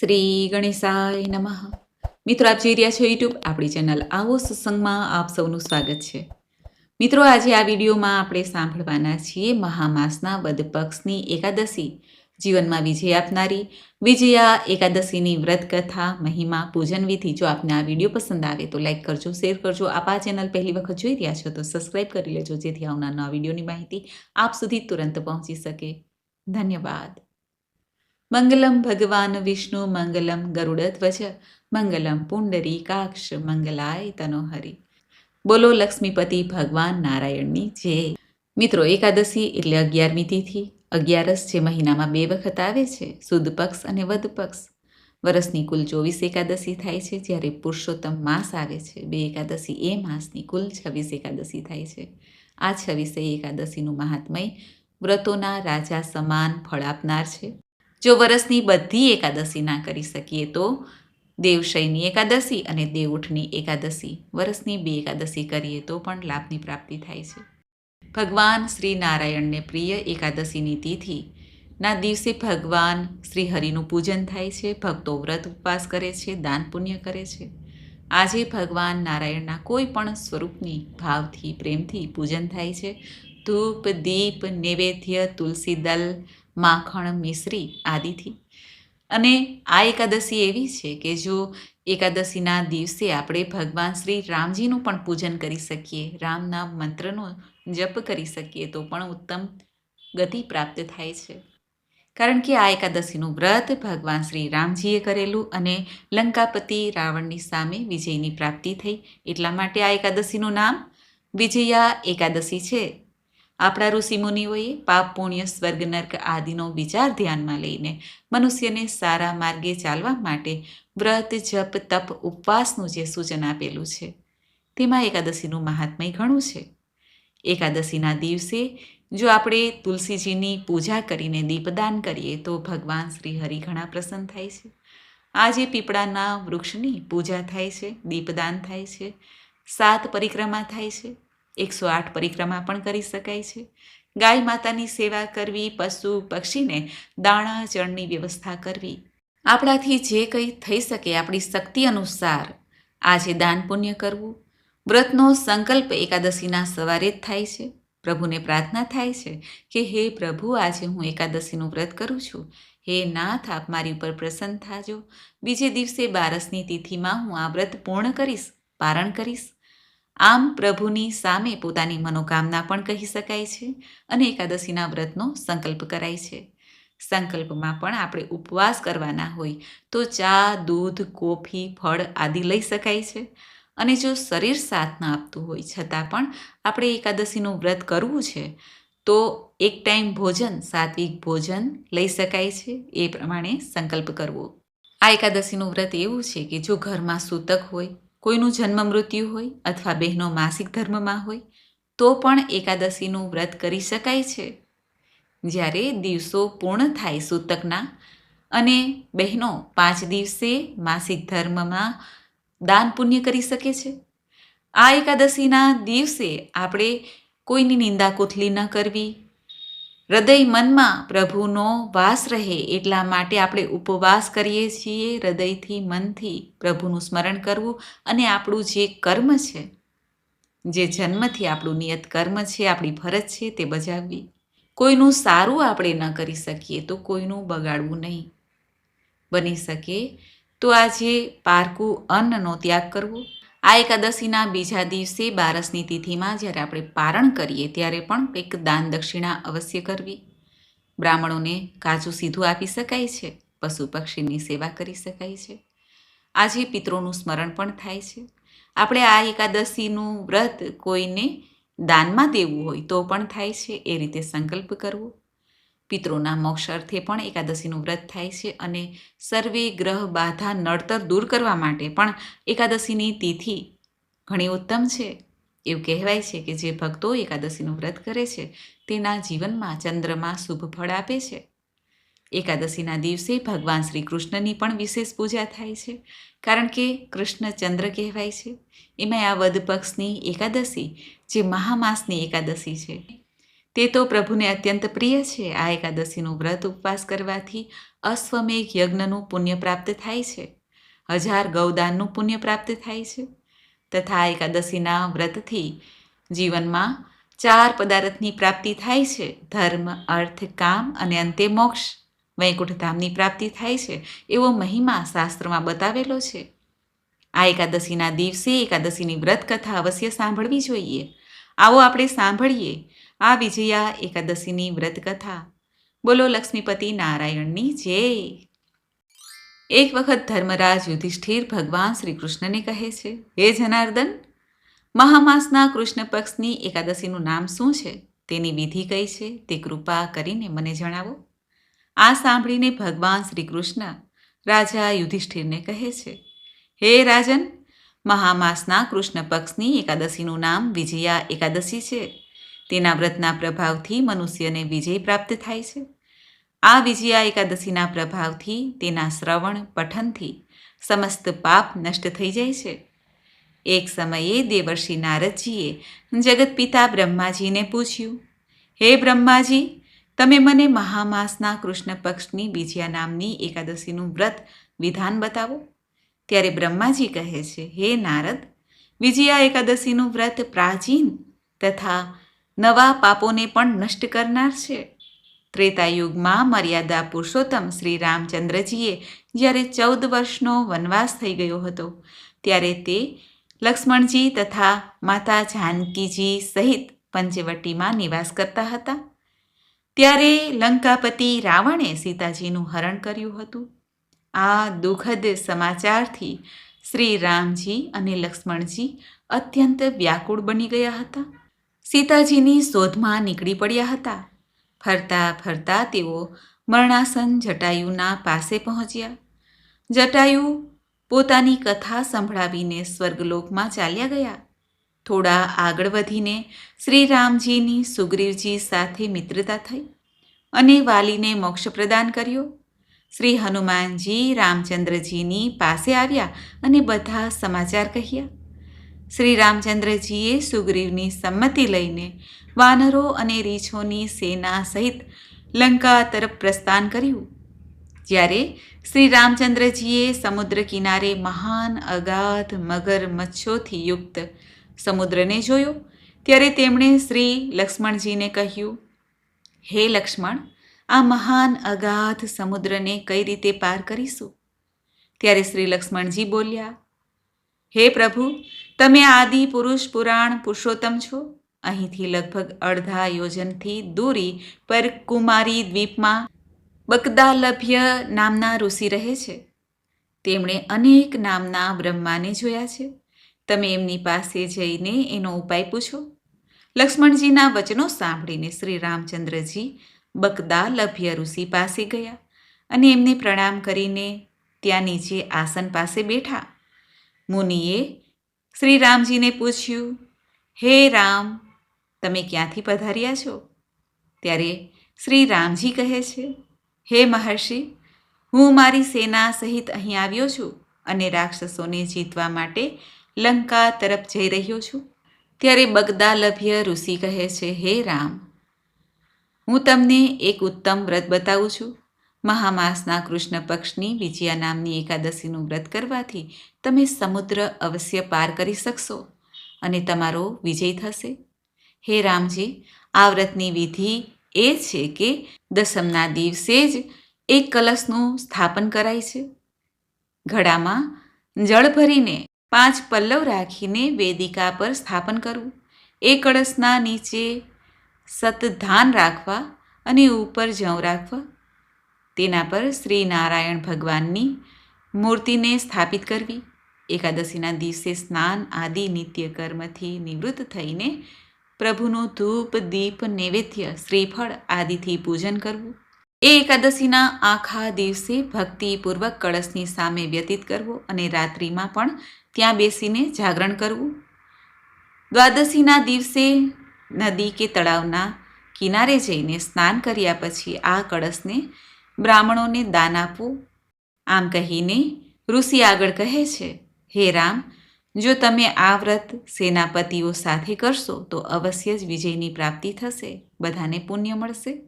શ્રી ગણેશાય નમઃ. મિત્રો, આપ જોઈ રહ્યા છો યુટ્યુબ આપણી ચેનલ આવો સત્સંગમાં આપ સૌનું સ્વાગત છે. મિત્રો, આજે આ વિડીયોમાં આપણે સાંભળવાના છીએ મહામાસના વદ પક્ષની એકાદશી, જીવનમાં વિજય આપનારી, વિજયા એકાદશીની વ્રત કથા મહિમા, પૂજન વિધિ. જો આપને આ વીડિયો પસંદ આવે તો લાઈક કરજો, શેર કરજો. આપ આ ચેનલ પહેલી વખત જોઈ રહ્યા છો તો સબસ્ક્રાઈબ કરી લેજો, જેથી આવનાર વિડીયોની માહિતી આપ સુધી તુરંત પહોંચી શકે. ધન્યવાદ. મંગલમ ભગવાન વિષ્ણુ મંગલમ ગરુડધ્વજ મંગલમ પુંડરી કાક્ષ મંગલાય તનોહરી બોલો લક્ષ્મીપતિ ભગવાન નારાયણની જય મિત્રો એકાદશી એટલે અગિયારમી તિથિ। અગિયારસ જે મહિનામાં બે વખત આવે છે, સુદ પક્ષ અને વદ પક્ષ। વર્ષની કુલ ચોવીસ એકાદશી થાય છે, જ્યારે પુરુષોત્તમ માસ આવે છે, બે એકાદશી એ માસની કુલ છવ્વીસ એકાદશી થાય છે। આ છવ્વીસે એકાદશીનું મહાત્મય, વ્રતોના રાજા સમાન ફળ આપનાર છે। જો વરસની બધી એકાદશી ના કરી શકીએ તો દેવશયની એકાદશી અને દેવઉઠની એકાદશી. વરસની બે એકાદશી કરીએ તો પણ લાભની પ્રાપ્તિ થાય છે. ભગવાન શ્રી નારાયણને પ્રિય એકાદશીની તિથિ. ના દિવસે ભગવાન શ્રી હરિનું પૂજન થાય છે, ભક્તો વ્રત ઉપવાસ કરે છે, દાન પુણ્ય કરે છે. આજે ભગવાન નારાયણના કોઈ પણ સ્વરૂપની, ભાવથી, પ્રેમથી પૂજન થાય છે. ધૂપ, દીપ, નૈવેદ્ય, તુલસી દલ, માખણ, મિશ્રી આદિથી. અને આ એકાદશી એવી છે કે જો એકાદશીના દિવસે આપણે ભગવાન શ્રી રામજીનું પણ પૂજન કરી શકીએ, રામના મંત્રનો જપ કરી શકીએ, તો પણ ઉત્તમ ગતિ પ્રાપ્ત થાય છે. કારણ કે આ એકાદશીનું વ્રત ભગવાન શ્રી રામજીએ કરેલું અને લંકાપતિ રાવણની સામે વિજયની પ્રાપ્તિ થઈ. એટલા માટે આ એકાદશીનું નામ વિજયા એકાદશી છે. આપણા ઋષિમુનિઓએ પાપ, પુણ્ય, સ્વર્ગ, નર્ક આદિનો વિચાર ધ્યાનમાં લઈને મનુષ્યને સારા માર્ગે ચાલવા માટે વ્રત, જપ, તપ, ઉપવાસનું જે સૂચન આપેલું છે, તેમાં એકાદશીનું મહાત્મય ઘણું છે. એકાદશીના દિવસે જો આપણે તુલસીજીની પૂજા કરીને દીપદાન કરીએ તો ભગવાન શ્રી હરિ ઘણા પ્રસન્ન થાય છે. આજે પીપળાના વૃક્ષની પૂજા થાય છે, દીપદાન થાય છે, સાત પરિક્રમા થાય છે એકસો આઠ પરિક્રમા પણ કરી શકાય છે. ગાય માતાની સેવા કરવી, પશુ પક્ષીને દાણા જળની વ્યવસ્થા કરવી. આપણાથી જે કંઈ થઈ શકે આપણી શક્તિ અનુસાર આજે દાન પુણ્ય કરવું. વ્રતનો સંકલ્પ એકાદશીના સવારે જ થાય છે. પ્રભુને પ્રાર્થના થાય છે કે, હે પ્રભુ, આજે હું એકાદશીનું વ્રત કરું છું. હે નાથ, આપ મારી ઉપર પ્રસન્ન થાજો. બીજે દિવસે બારસની તિથિમાં હું આ વ્રત પૂર્ણ કરીશ, પારણ કરીશ. આમ પ્રભુની સામે પોતાની મનોકામના પણ કહી શકાય છે અને એકાદશીના વ્રતનો સંકલ્પ કરાય છે. સંકલ્પમાં પણ આપણે ઉપવાસ કરવાના હોય તો ચા, દૂધ, કોફી, ફળ આદિ લઈ શકાય છે. અને જો શરીર સાથ ન આપતું હોય છતાં પણ આપણે એકાદશીનું વ્રત કરવું છે, તો એક ટાઈમ ભોજન, સાત્વિક ભોજન લઈ શકાય છે. એ પ્રમાણે સંકલ્પ કરવો. આ એકાદશીનું વ્રત એવું છે કે જો ઘરમાં સૂતક હોય કોઈનું જન્મ મૃત્યુ હોય અથવા બહેનો માસિક ધર્મમાં હોય, તો પણ એકાદશીનું વ્રત કરી શકાય છે. જ્યારે દિવસો પૂર્ણ થાય સૂતકના અને બહેનો પાંચ દિવસે માસિક ધર્મમાં દાન પુણ્ય કરી શકે છે. આ એકાદશીના દિવસે આપણે કોઈની નિંદા કોથલી ન કરવી હૃદય મનમાં પ્રભુનો વાસ રહે એટલા માટે આપણે ઉપવાસ કરીએ છીએ, હૃદયથી મનથી પ્રભુનું સ્મરણ કરવું અને આપણું જે કર્મ છે, જે જન્મથી આપણું નિયત કર્મ છે, આપણી ફરજ છે તે બજાવવી. કોઈનું સારું આપણે ન કરી શકીએ તો કોઈનું બગાડવું નહીં. બની શકે તો આજે પારકું અન્નનો ત્યાગ કરવો આ એકાદશીના બીજા દિવસે બારસની તિથિમાં જ્યારે આપણે પારણ કરીએ ત્યારે પણ કંઈક દાન દક્ષિણા અવશ્ય કરવી. બ્રાહ્મણોને કાચું સીધું આપી શકાય છે, પશુ પક્ષીની સેવા કરી શકાય છે. આજે પિત્રોનું સ્મરણ પણ થાય છે. આપણે આ એકાદશીનું વ્રત કોઈને દાનમાં દેવું હોય તો પણ થાય છે, એ રીતે સંકલ્પ કરવો. પિતરોના મોક્ષ અર્થે પણ એકાદશીનું વ્રત થાય છે અને સર્વે ગ્રહ બાધા નડતર દૂર કરવા માટે પણ એકાદશીની તિથિ ઘણી ઉત્તમ છે. એવું કહેવાય છે કે જે ભક્તો એકાદશીનું વ્રત કરે છે, તેના જીવનમાં ચંદ્રમાં શુભ ફળ આપે છે. એકાદશીના દિવસે ભગવાન શ્રી કૃષ્ણની પણ વિશેષ પૂજા થાય છે, કારણ કે કૃષ્ણ ચંદ્ર કહેવાય છે. એમાં આ વદ પક્ષની એકાદશી, જે મહામાસની એકાદશી છે તે તો પ્રભુને અત્યંત પ્રિય છે. આ એકાદશીનું વ્રત ઉપવાસ કરવાથી અશ્વમેઘ યજ્ઞનું પુણ્ય પ્રાપ્ત થાય છે. હજાર ગૌદાનનું પુણ્ય પ્રાપ્ત થાય છે. તથા એકાદશીના વ્રતથી જીવનમાં ચાર પદાર્થની પ્રાપ્તિ થાય છે. ધર્મ, અર્થ, કામ અને અંતે મોક્ષ. વૈકુંઠધામની પ્રાપ્તિ થાય છે. એવો મહિમા શાસ્ત્રમાં બતાવેલો છે. આ એકાદશીના દિવસે એકાદશીની વ્રત કથા અવશ્ય સાંભળવી જોઈએ. આવો આપણે સાંભળીએ આ વિજયા એકાદશીની વ્રત કથા બોલો લક્ષ્મીપતિ નારાયણની જય. એક વખત ધર્મરાજ યુધિષ્ઠિર ભગવાન શ્રી કૃષ્ણને કહે છે, હે જનાર્દન, મહામાસના કૃષ્ણ પક્ષની એકાદશીનું નામ શું છે? તેની વિધિ કઈ છે? તે કૃપા કરીને મને જણાવો. આ સાંભળીને ભગવાન શ્રી કૃષ્ણ રાજા યુધિષ્ઠિરને કહે છે, હે રાજન મહામાસના કૃષ્ણ પક્ષની એકાદશીનું નામ વિજયા એકાદશી છે. તેના વ્રતના પ્રભાવથી મનુષ્યને વિજય પ્રાપ્ત થાય છે. આ વિજયા એકાદશીના પ્રભાવથી તેના શ્રવણ, પઠનથી સમસ્ત પાપ નષ્ટ થઈ જાય છે. એક સમયે દેવર્ષિ નારદજીએ જગત પિતા બ્રહ્માજીને પૂછ્યું, હે બ્રહ્માજી, તમે મને મહામાસના કૃષ્ણ પક્ષની વિજયા નામની એકાદશીનું વ્રત વિધાન બતાવો. ત્યારે બ્રહ્માજી કહે છે, હે નારદ, વિજયા એકાદશીનું વ્રત પ્રાચીન તથા નવા પાપોને પણ નષ્ટ કરનાર છે. ત્રેતાયુગમાં મર્યાદા પુરુષોત્તમ શ્રી રામચંદ્રજીએ જ્યારે ચૌદ વર્ષનો વનવાસ થઈ ગયો હતો, ત્યારે તે લક્ષ્મણજી તથા માતા જાનકીજી સહિત પંચવટીમાં નિવાસ કરતા હતા. ત્યારે લંકાપતિ રાવણે સીતાજીનું હરણ કર્યું હતું. આ દુઃખદ સમાચારથી શ્રી રામજી અને લક્ષ્મણજી અત્યંત વ્યાકુળ બની ગયા હતા. સીતાજીની શોધમાં નીકળી પડ્યા હતા. ફરતા ફરતા તેઓ મરણાસન જટાયુના પાસે પહોંચ્યા. જટાયુ પોતાની કથા સંભળાવીને સ્વર્ગલોકમાં ચાલ્યા ગયા. થોડા આગળ વધીને શ્રી રામજીની સુગ્રીવજી સાથે મિત્રતા થઈ અને વાલીને મોક્ષ પ્રદાન કર્યો. શ્રી હનુમાનજી રામચંદ્રજીની પાસે આવ્યા અને બધા સમાચાર કહ્યા. શ્રી રામચંદ્રજીએ સુગ્રીવની સંમતિ લઈને વાનરો અને રીછોની સેના સહિત લંકા તરફ પ્રસ્થાન કર્યું. જ્યારે શ્રી રામચંદ્રજીએ સમુદ્ર કિનારે મહાન અગાધ મગર મચ્છોથી યુક્ત સમુદ્રને જોયો, ત્યારે તેમણે શ્રી લક્ષ્મણજીને કહ્યું, હે લક્ષ્મણ આ મહાન અગાધ સમુદ્રને કઈ રીતે પાર કરીશું? ત્યારે શ્રી લક્ષ્મણજી બોલ્યા, હે પ્રભુ, તમે આદિ પુરુષ પુરાણ પુરુષોત્તમ છો? અહીંથી લગભગ અડધા યોજનથી દૂરી પર કુમારી દ્વીપમાં બકદાલભ્ય નામના ઋષિ રહે છે. તેમણે અનેક નામના બ્રહ્માને જોયા છે. તમે એમની પાસે જઈને એનો ઉપાય પૂછો. લક્ષ્મણજીના વચનો સાંભળીને શ્રી રામચંદ્રજી બકદાલભ્ય ઋષિ પાસે ગયા અને એમને પ્રણામ કરીને ત્યાં નીચે આસન પાસે બેઠા. મુનિએ શ્રી રામજીને પૂછ્યું, હે રામ, તમે ક્યાંથી પધાર્યા છો? ત્યારે શ્રી રામજી કહે છે, હે મહર્ષિ, હું મારી સેના સહિત અહીં આવ્યો છું અને રાક્ષસોને જીતવા માટે લંકા તરફ જઈ રહ્યો છું. ત્યારે બગદાલભ્ય ઋષિ કહે છે, હે રામ હું તમને એક ઉત્તમ વ્રત બતાવું છું. મહામાસના કૃષ્ણ પક્ષની વિજયા નામની એકાદશીનું વ્રત કરવાથી તમે સમુદ્ર અવશ્ય પાર કરી શકશો અને તમારો વિજય થશે. હે રામજી, આ વ્રતની વિધિ એ છે કે દસમના દિવસે જ એક કલશનું સ્થાપન કરાય છે. ઘડામાં જળ ભરીને પાંચ પલ્લવ રાખીને વેદિકા પર સ્થાપન કરવું. એ કળશના નીચે સતધાન રાખવા અને ઉપર જવ રાખવા. તેના પર શ્રી નારાયણ ભગવાનની મૂર્તિને સ્થાપિત કરવી. એકાદશીના દિવસે સ્નાન આદિ નિત્ય કર્મથી નિવૃત્ત થઈને પ્રભુનું ધૂપ, દીપ, નૈવેદ્ય, શ્રીફળ આદિથી પૂજન કરવું. એ એકાદશીના આખા દિવસે ભક્તિપૂર્વક કળશની સામે વ્યતીત કરવો અને રાત્રિમાં પણ ત્યાં બેસીને જાગરણ કરવું. દ્વાદશીના દિવસે નદી કે તળાવના કિનારે જઈને સ્નાન કર્યા પછી આ કળશને બ્રાહ્મણોને દાન આપવું આમ કહીને ઋષિ આગળ કહે છે, હે રામ, જો તમે આ વ્રત સેનાપતિઓ સાથે કરશો, તો અવશ્ય જ વિજયની પ્રાપ્તિ થશે, બધાને પુણ્ય મળશે.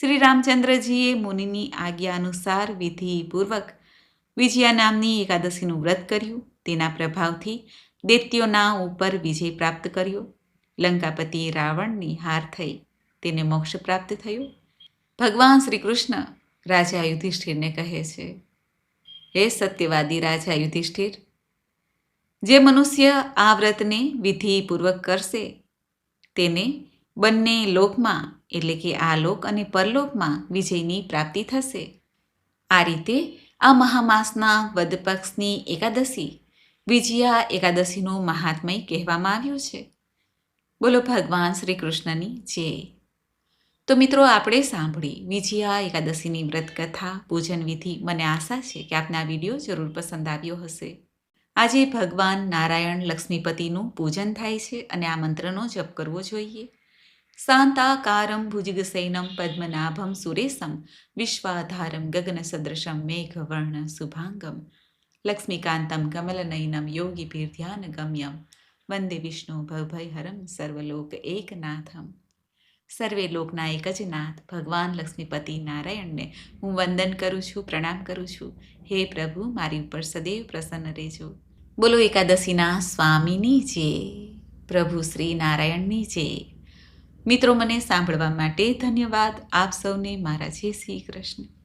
શ્રી રામચંદ્રજીએ મુનિની આજ્ઞા અનુસાર વિધિપૂર્વક વિજયા નામની એકાદશીનું વ્રત કર્યું. તેના પ્રભાવથી દૈત્યોના ઉપર વિજય પ્રાપ્ત કર્યો. લંકાપતિ રાવણની હાર થઈ તેને મોક્ષ પ્રાપ્ત થયું. ભગવાન શ્રી કૃષ્ણ રાજા યુધિષ્ઠિરને કહે છે, હે સત્યવાદી રાજા યુધિષ્ઠિર, જે મનુષ્ય આ વ્રતને વિધિપૂર્વક કરશે, તેને બંને લોકમાં, એટલે કે આ લોક અને પરલોકમાં વિજયની પ્રાપ્તિ થશે. આ રીતે આ મહામાસના વદપક્ષની એકાદશી, વિજયા એકાદશીનું મહાત્મય કહેવામાં આવ્યું છે. બોલો ભગવાન શ્રી કૃષ્ણની જય તો મિત્રો, આપણે સાંભળી વિજયા એકાદશીની વ્રત કથા પૂજન વિધિ. મને આશા છે કે આપને આ વીડિયો જરૂર પસંદ આવ્યો હશે. આજે ભગવાન નારાયણ લક્ષ્મીપતિનું પૂજન થાય છે અને આ મંત્રનો જપ કરવો જોઈએ. શાંતાકારમ ભુજગસૈનમ પદ્મનાભમ સુરેશમ વિશ્વાધારમ ગગનસદૃશમ મેઘવર્ણ શુભાંગમ લક્ષ્મીકાંતમ કમલનયનમ યોગીભીર્ધ્યાન ગમ્યમ વંદે વિષ્ણુ ભવભયહરમ સર્વલોક એકનાથમ. સર્વે લોકના એક જ નાથ, ભગવાન લક્ષ્મીપતિ નારાયણને હું વંદન કરું છું, પ્રણામ કરું છું. હે પ્રભુ, મારી ઉપર સદૈવ પ્રસન્ન રહેજો. બોલો એકાદશીના સ્વામીની જે પ્રભુ શ્રી નારાયણની જે મિત્રો, મને સાંભળવા માટે ધન્યવાદ. આપ સૌને મારા જય શ્રી કૃષ્ણ.